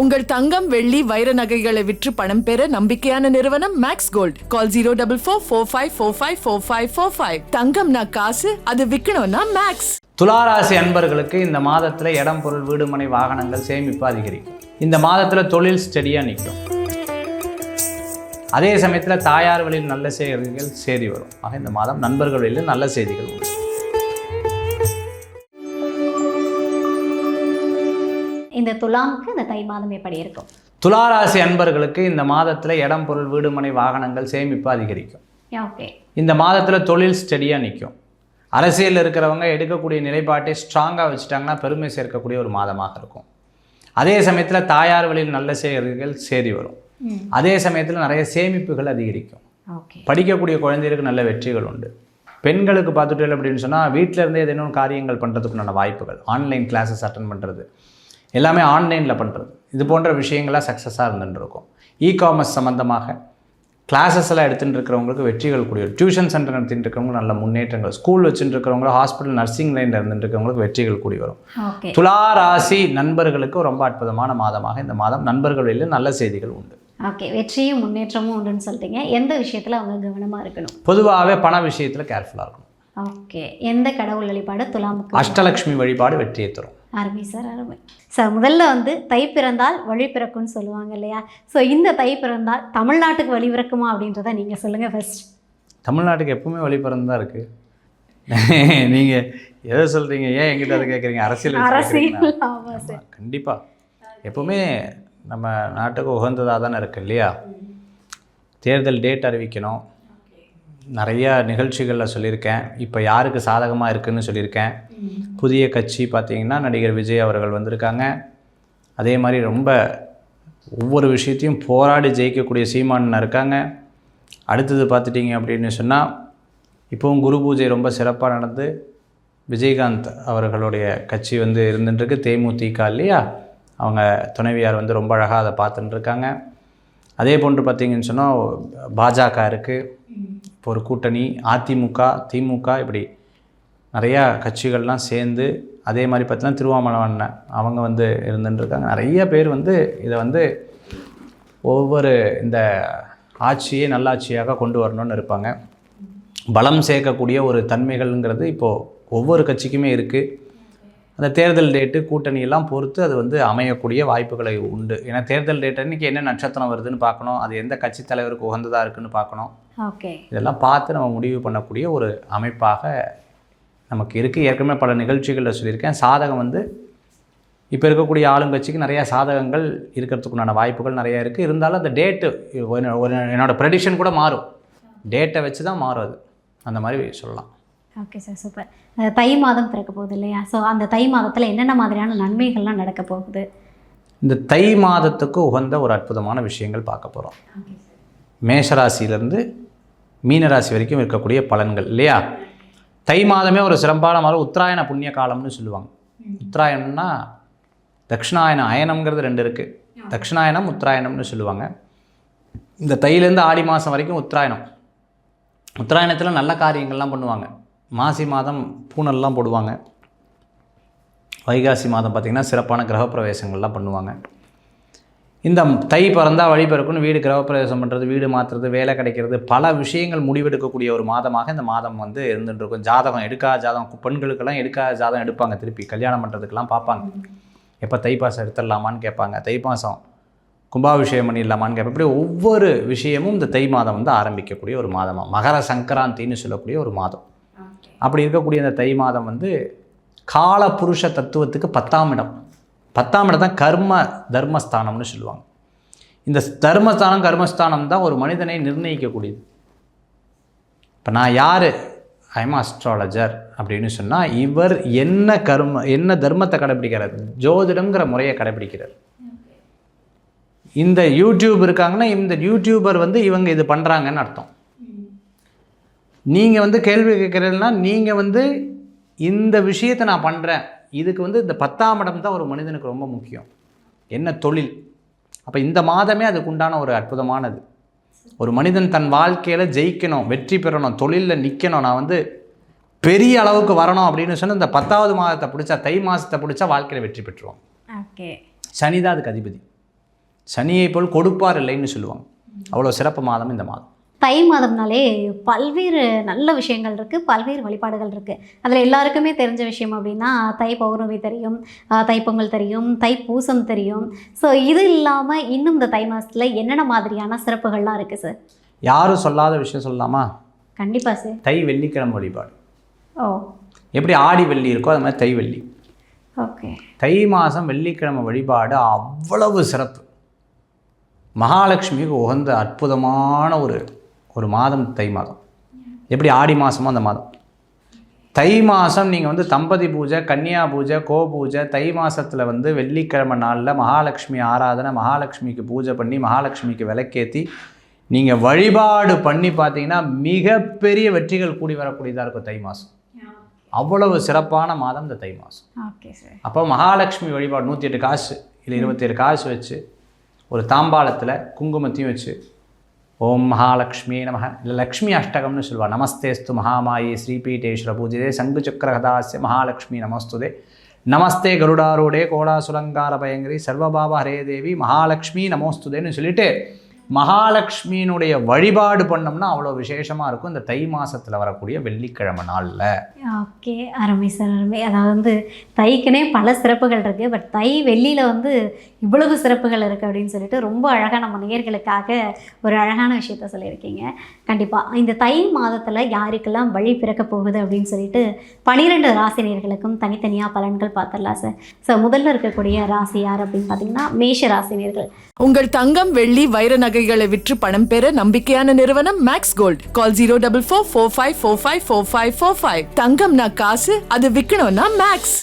உங்கள் தங்கம் வெள்ளி வைர நகைகளை விற்று பணம் பெற நம்பிக்கையான நிறுவனம் Max Gold call zero double four four five four five four five four five தங்கம்னா காசு அது விற்கணும்னா மேக்ஸ் துளாராசி அன்பர்களுக்கு இந்த மாதத்தில் இடம் பொருள் வீடுமனை வாகனங்கள் சேமிப்பு அதிகரிக்கும். இந்த மாதத்தில் தொழில் ஸ்டெடியாக நிற்கும். அதே சமயத்தில் தாயார் வழியில் நல்ல செய்திகள் சேரி வரும். ஆக இந்த மாதம் நண்பர்கள் வழியில் நல்ல செய்திகள் உண்டு. இந்த துலாமுக்கு இந்த தை மாதம் எப்படி இருக்கும்? துளாராசி அன்பர்களுக்கு இந்த மாதத்தில் இடம் பொருள் வீடுமனை வாகனங்கள் சேமிப்பு அதிகரிக்கும். ஓகே இந்த மாதத்தில் தொழில் ஸ்டெடியாக நிற்கும் அரசியலில் இருக்கிறவங்க எடுக்கக்கூடிய நிலைப்பாட்டை ஸ்ட்ராங்காக வச்சுட்டாங்கன்னா பெருமை சேர்க்கக்கூடிய ஒரு மாதமாக இருக்கும். அதே சமயத்தில் தாயார் வழியில் நல்ல செய்திகள் சேதி வரும். அதே சமயத்தில் நிறைய சேமிப்புகள் அதிகரிக்கும். படிக்கக்கூடிய குழந்தைகளுக்கு நல்ல வெற்றிகள் உண்டு. பெண்களுக்கு பார்த்துட்டு அப்படின்னு சொன்னால் வீட்டில் இருந்தே ஏதேனும் காரியங்கள் பண்ணுறதுக்குண்டான வாய்ப்புகள். ஆன்லைன் கிளாஸஸ் அட்டன் பண்ணுறது எல்லாமே ஆன்லைனில் பண்ணுறது இது போன்ற விஷயங்கள்லாம் சக்ஸஸாக இருந்துட்டு இருக்கும் இ காமர்ஸ் சம்மந்தமாக கிளாஸஸ் எல்லாம் எடுத்துகிட்டு இருக்கிறவங்களுக்கு வெற்றிகள் கூடிய டியூஷன் சென்டர் நடத்திட்டு இருக்கிறவங்களுக்கு நல்ல முன்னேற்றங்கள். ஸ்கூல் வச்சுட்டு இருக்கிறவங்க ஹாஸ்பிட்டல் நர்சிங் லைனில் இருந்துட்டு இருக்கிறவங்களுக்கு வெற்றிகள் கூடி வரும். துலா ராசி நண்பர்களுக்கு ரொம்ப அற்புதமான மாதமாக இந்த மாதம் நண்பர்கள் நல்ல செய்திகள் உண்டு. ஓகே வெற்றியும் முன்னேற்றமும் உண்டுன்னு சொல்லிட்டீங்க. எந்த விஷயத்தில் அவங்க கவனமாக இருக்கணும்? பொதுவாகவே பண விஷயத்தில் கேர்ஃபுல்லாக இருக்கணும். ஓகே எந்த கடவுள் வழிபாடு துலாமுக்கு அஷ்டலக்ஷ்மி வழிபாடு வெற்றியை தரும். அருமை சார் அருமை. சார் முதல்ல வந்து தை பிறந்தால் வழி பிறக்கும்னு சொல்லுவாங்க இல்லையா? ஸோ இந்த தை பிறந்தால் தமிழ்நாட்டுக்கு வழி பிறக்குமா அப்படின்றத நீங்கள் சொல்லுங்கள் ஃபர்ஸ்ட் தமிழ்நாட்டுக்கு எப்பவுமே வழி பிறந்து தான் இருக்குது நீங்கள் எதை சொல்கிறீங்க ஏன் எங்கிட்ட அதை கேட்குறீங்க அரசியல் அரசியல். கேட்குறீங்களா? ஆமாம் சார். ஆமா, கண்டிப்பா. எப்பவுமே நம்ம நாட்டுக்கு உகந்ததாக தானே இருக்கு இல்லையா? தேர்தல் டேட் அறிவிக்கணும். நிறையா நிகழ்ச்சிகளில் சொல்லியிருக்கேன். இப்போ யாருக்கு சாதகமாக இருக்குன்னு சொல்லியிருக்கேன். புதிய கட்சி பார்த்தீங்கன்னா நடிகர் விஜய் அவர்கள் வந்திருக்காங்க. அதே மாதிரி ரொம்ப ஒவ்வொரு விஷயத்தையும் போராடி ஜெயிக்கக்கூடிய சீமானன் இருக்காங்க. அடுத்தது பார்த்துட்டிங்க அப்படின்னு சொன்னால் இப்போவும் குரு பூஜை ரொம்ப சிறப்பாக நடந்து விஜயகாந்த் அவர்களுடைய கட்சி வந்து இருந்துட்டுருக்கு. தேமுதிக இல்லையா? அவங்க துணைவியார் வந்து ரொம்ப அழகாக அதை பார்த்துட்டுருக்காங்க. அதே போன்று பார்த்தீங்கன்னு சொன்னால் பாஜக இருக்குது இப்போ ஒரு கூட்டணி அதிமுக திமுக இப்படி நிறையா கட்சிகள்லாம் சேர்ந்து அதே மாதிரி பார்த்தீங்கன்னா திருவாமலை அண்ணன் அவங்க வந்து இருந்துட்டுருக்காங்க. நிறைய பேர் வந்து இதை வந்து ஒவ்வொரு இந்த ஆட்சியை நல்லாட்சியாக கொண்டு வரணும்னு இருப்பாங்க. பலம் சேர்க்கக்கூடிய ஒரு தன்மைகள்ங்கிறது இப்போது ஒவ்வொரு கட்சிக்குமே இருக்குது அந்த தேர்தல் டேட்டு கூட்டணியெல்லாம் பொறுத்து அது வந்து அமையக்கூடிய வாய்ப்புகளை உண்டு. ஏன்னா தேர்தல் டேட் அன்றைக்கி என்ன நட்சத்திரம் வருதுன்னு பார்க்கணும். அது எந்த கட்சி தலைவருக்கு உகந்ததாக இருக்குன்னு பார்க்கணும். ஓகே. இதெல்லாம் பார்த்து நம்ம முடிவு பண்ணக்கூடிய ஒரு அமைப்பாக நமக்கு இருக்குது ஏற்கனவே பல நிகழ்ச்சிகளில் சொல்லியிருக்கேன். சாதகம் வந்து இப்போ இருக்கக்கூடிய ஆளுங்கட்சிக்கு நிறையா சாதகங்கள் இருக்கிறதுக்குண்டான வாய்ப்புகள் நிறையா இருக்குது இருந்தாலும் அந்த டேட்டு என்னோடய ப்ரெடிஷன் கூட மாறும். டேட்டை வச்சு தான் மாறும் அது. அந்த மாதிரி சொல்லலாம். Okay sir super. தை மாதம் பிறக்க போகுது இல்லையா? ஸோ அந்த தை மாதத்தில் என்னென்ன மாதிரியான நன்மைகள்லாம் நடக்க போகுது? இந்த தை மாதத்துக்கு உகந்த ஒரு அற்புதமான விஷயங்கள் பார்க்க போகிறோம் மேஷராசியிலேருந்து மீனராசி வரைக்கும் இருக்கக்கூடிய பலன்கள் இல்லையா? தை மாதமே ஒரு சிறப்பான மாதம். உத்தராயண புண்ணிய காலம்னு சொல்லுவாங்க. உத்தராயணம்னா தட்சிணாயனம் அயனம்ங்கிறது ரெண்டு இருக்குது தட்சிணாயனம் உத்தராயணம்னு சொல்லுவாங்க. இந்த தையிலேருந்து ஆடி மாதம் வரைக்கும் உத்தராயணம். உத்தராயணத்தில் நல்ல காரியங்கள்லாம் பண்ணுவாங்க. மாசி மாதம் பூனல்லாம் போடுவாங்க. வைகாசி மாதம் பார்த்திங்கன்னா சிறப்பான கிரகப்பிரவேசங்கள்லாம் பண்ணுவாங்க. இந்த தை பிறந்தால் வழி பிறக்குன்னு வீடு கிரகப்பிரவேசம் பண்ணுறது வீடு மாற்றுறது வேலை கிடைக்கிறது பல விஷயங்கள் முடிவெடுக்கக்கூடிய ஒரு மாதமாக இந்த மாதம் வந்து இருக்கும் ஜாதகம் எடுக்காத ஜாதகம் பெண்களுக்கெல்லாம் எடுக்காத ஜாதகம் எடுப்பாங்க. திருப்பி கல்யாணம் பண்ணுறதுக்கெல்லாம் பார்ப்பாங்க. எப்போ தைப்பாசம் எடுத்துடலாமான்னு கேட்பாங்க. தைப்பாசம் கும்பாபிஷேகம் பண்ணிடலாமான்னு கேட்பேன் இப்படி ஒவ்வொரு விஷயமும் இந்த தை மாதம் வந்து ஆரம்பிக்கக்கூடிய ஒரு மாதமாக மகர சங்கராந்தின்னு சொல்லக்கூடிய ஒரு மாதம். அப்படி இருக்கக்கூடிய இந்த தை மாதம் வந்து கால புருஷ தத்துவத்துக்கு பத்தாம் இடம். பத்தாம் இடம் தான் கர்ம தர்மஸ்தானம்னு சொல்லுவாங்க. இந்த தர்மஸ்தானம் கர்மஸ்தானம் தான் ஒரு மனிதனை நிர்ணயிக்கக்கூடியது. இப்போ நான் யார்? ஐம் அஸ்ட்ராலஜர் அப்படின்னு சொன்னால் இவர் என்ன கர்ம என்ன தர்மத்தை கடைப்பிடிக்கிறார் ஜோதிடங்கிற முறையை கடைப்பிடிக்கிறார் இந்த யூடியூப் இருக்காங்கன்னா இந்த யூடியூபர் வந்து இவங்க இது பண்ணுறாங்கன்னு அர்த்தம். நீங்கள் வந்து கேள்வி கேட்குறீங்கன்னா நீங்கள் வந்து இந்த விஷயத்தை நான் பண்ணுறேன் இதுக்கு வந்து இந்த பத்தாம் இடம் தான் ஒரு மனிதனுக்கு ரொம்ப முக்கியம். என்ன தொழில்? அப்போ இந்த மாதமே அதுக்கு உண்டான ஒரு அற்புதமானது. ஒரு மனிதன் தன் வாழ்க்கையில் ஜெயிக்கணும் வெற்றி பெறணும் தொழிலில் நிற்கணும் நான் வந்து பெரிய அளவுக்கு வரணும் அப்படின்னு சொன்னால் இந்த பத்தாவது மாதத்தை பிடிச்சா தை மாதத்தை பிடிச்சா வாழ்க்கையில் வெற்றி பெற்றுவோம் ஓகே. சனி தான் அதுக்கு அதிபதி. சனியை போல் கொடுப்பார் இல்லைன்னு சொல்லுவாங்க. அவ்வளோ சிறப்பு மாதம் இந்த மாதம். தை மாதம்னாலே பல்வேறு நல்ல விஷயங்கள் இருக்குது பல்வேறு வழிபாடுகள் இருக்குது அதில் எல்லாருக்குமே தெரிஞ்ச விஷயம் அப்படின்னா தை பௌர்ணமி தெரியும் தைப்பொங்கல் தெரியும் தைப்பூசம் தெரியும். ஸோ இது இல்லாமல் இன்னும் இந்த தை மாதத்தில் என்னென்ன மாதிரியான சிறப்புகள்லாம் இருக்குது சார் யாரும் சொல்லாத விஷயம் சொல்லலாமா? கண்டிப்பாக சார் தை வெள்ளிக்கிழமை வழிபாடு. ஓ. எப்படி ஆடி வெள்ளி இருக்கோ அது மாதிரி தை வெள்ளி. ஓகே. தை மாதம் வெள்ளிக்கிழமை வழிபாடு அவ்வளவு சிறப்பு. மகாலட்சுமிக்கு உகந்த அற்புதமான ஒரு ஒரு மாதம் தை மாதம். எப்படி ஆடி மாதமோ அந்த மாதம். தை மாதம் நீங்கள் வந்து தம்பதி பூஜை கன்னியா பூஜை கோ பூஜை தை மாதத்தில் வந்து வெள்ளிக்கிழமை நாளில் மகாலட்சுமி ஆராதனை மகாலட்சுமிக்கு பூஜை பண்ணி மகாலட்சுமிக்கு விளக்கேற்றி நீங்கள் வழிபாடு பண்ணி பார்த்தீங்கன்னா மிகப்பெரிய வெற்றிகள் கூடி வரக்கூடியதாக இருக்கும் தை மாதம் அவ்வளவு சிறப்பான மாதம் இந்த தை மாதம் அப்போ மகாலட்சுமி வழிபாடு நூற்றி எட்டு காசு இல்லை இருபத்தேழு காசு வச்சு ஒரு தாம்பாளத்தில் குங்குமத்தையும் வச்சு ஓம் மகாலட்சுமி நம. இல்லை லக்ஷ்மி அஷ்டகம்னு சொல்லுவாள் நமஸ்தேஸ்து மகாமாயி ஸ்ரீபீட்டேஸ்வர பூஜிதே. சங்கு சக்கரகதாசிய மகாலட்சுமி நமஸ்துதே. நமஸ்தே கருடாரூடே கோடாசுலங்கார பயங்கரி. சர்வபாப ஹரே தேவி மகாலட்சுமி நமோஸ்துதேன்னு சொல்லிட்டு மகாலட்சுமியினுடைய வழிபாடு பண்ணோம்னா அவ்வளோ விசேஷமாக இருக்கும். இந்த தை மாதத்தில் வரக்கூடிய வெள்ளிக்கிழமை நாளில். ஓகே அருமை சார் அருமை. அதாவது வந்து தைக்குனே பல சிறப்புகள் இருக்குது பட் தை வெள்ளியில் வந்து இவ்வளவு சிறப்புகள் இருக்குது அப்படின்னு சொல்லிட்டு ரொம்ப அழகாக நம்ம நேயர்களுக்காக ஒரு அழகான விஷயத்த சொல்லியிருக்கீங்க. கண்டிப்பாக இந்த தை மாதத்தில் யாருக்கெல்லாம் வழி பிறக்க போகுது அப்படின்னு சொல்லிட்டு பனிரெண்டு ராசினியர்களுக்கும் தனித்தனியாக பலன்கள் பார்த்துடலாம் சார். ஸோ முதல்ல இருக்கக்கூடிய ராசி யார் அப்படின்னு பார்த்தீங்கன்னா மேஷ ராசினியர்கள் உங்கள் தங்கம் வெள்ளி வைர நகைகளை விற்று பணம் பெற நம்பிக்கையான நிறுவனம் Max Gold call zero double four four five four five four five four five தங்கம்னா காசு அது விற்கணும்னா மேக்ஸ்